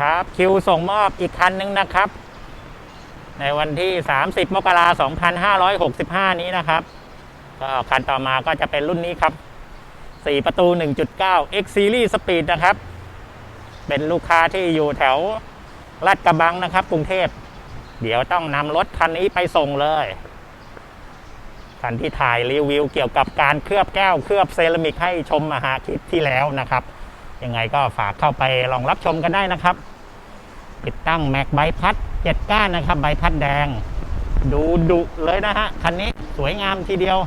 ครับ คิวส่งมอบอีกคันหนึ่งนะครับ ในวันที่ 30 มกราคม2565 นี้นะครับ ก็คันต่อมาก็จะเป็นรุ่นนี้ครับ 4 ประตู 1.9 X Series Speed นะครับ เป็นลูกค้าที่อยู่แถวลาดกระบังนะครับ กรุงเทพ เดี๋ยวต้องนำรถคันนี้ไปส่งเลยคันที่ถ่ายรีวิวเกี่ยวกับการเคลือบแก้วเคลือบเซรามิกให้ชมมาหาคลิปที่แล้วนะครับ ยังไงก็ฝากเข้าไปลองรับชมกันได้นะครับ ติดตั้งแม็กใบพัดเจ็ดก้านนะครับ ใบพัดแดง ดูดุเลยนะฮะ คันนี้สวยงามทีเดียว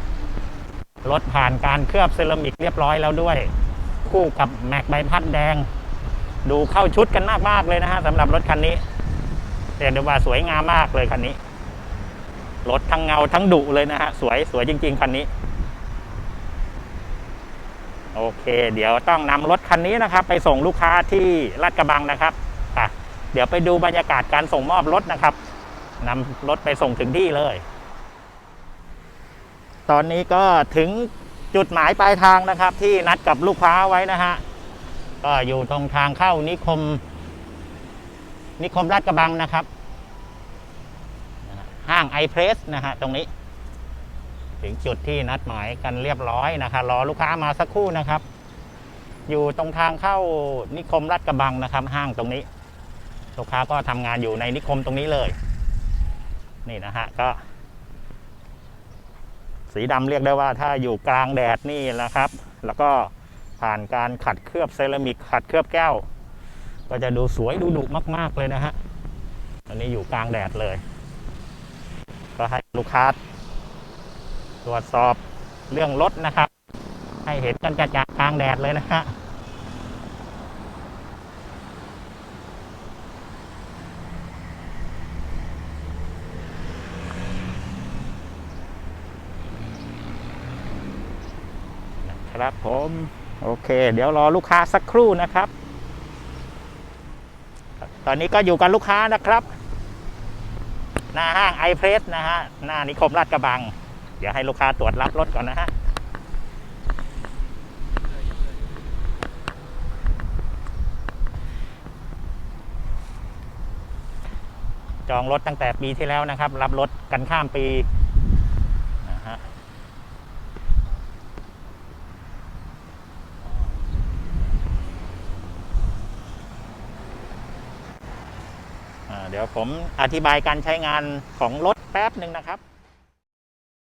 รถผ่านการเคลือบเซรามิกเรียบร้อยแล้วด้วย คู่กับแม็กใบพัดแดง ดูเข้าชุดกันมากๆเลยนะฮะสำหรับรถคันนี้เรียกได้ว่าสวยงามมากเลยคันนี้ รถทั้งเงาทั้งดุเลยนะฮะ สวยสวยจริง ๆ คันนี้โอเค เดี๋ยวต้องนำรถคันนี้นะครับ ไปส่งลูกค้าที่ลาดกระบังนะครับ เดี๋ยวไปดูบรรยากาศการส่งมอบรถนะครับนำรถไปส่งถึงที่เลย ตอนนี้ก็ถึงจุดหมายปลายทางนะครับ ที่นัดกับลูกค้าไว้นะฮะก็อยู่ตรงทางเข้านิคม นิคมลาดกระบังนะครับ ห้างไอเพรสนะฮะตรงนี้ ถึงจุดที่นัดหมายกันเรียบร้อยนะครับรอลูกค้ามาสักครู่นะครับ อยู่ตรงทางเข้านิคมลาดกระบังนะครับ ห้างตรงนี้ ลูกค้าก็ทำงานอยู่ในนิคมตรงนี้เลย นี่นะฮะก็ สีดำเรียกได้ว่าถ้าอยู่กลางแดดนี่แหละครับ แล้วก็ผ่านการขัดเคลือบเซรามิกขัดเคลือบแก้ว ก็จะดูสวยดูดุมาก ๆ เลยนะฮะอันนี้อยู่กลางแดดเลย ก็ให้ลูกค้าตรวจสอบเรื่องรถนะครับ ให้เห็นกันจะจากกลางแดดเลยนะฮะ ครับผมโอเค เดี๋ยวรอลูกค้าสักครู่นะครับ ตอนนี้ก็อยู่กับลูกค้านะครับ หน้าห้างไอเพรสนะฮะหน้านิคมลาดกระบัง เดี๋ยวให้ลูกค้าตรวจรับรถก่อนนะฮะจองรถตั้งแต่ปีที่แล้วนะครับ รับรถกันข้ามปีนะฮะ เดี๋ยวผมอธิบายการใช้งานของรถแป๊บหนึ่งนะครับ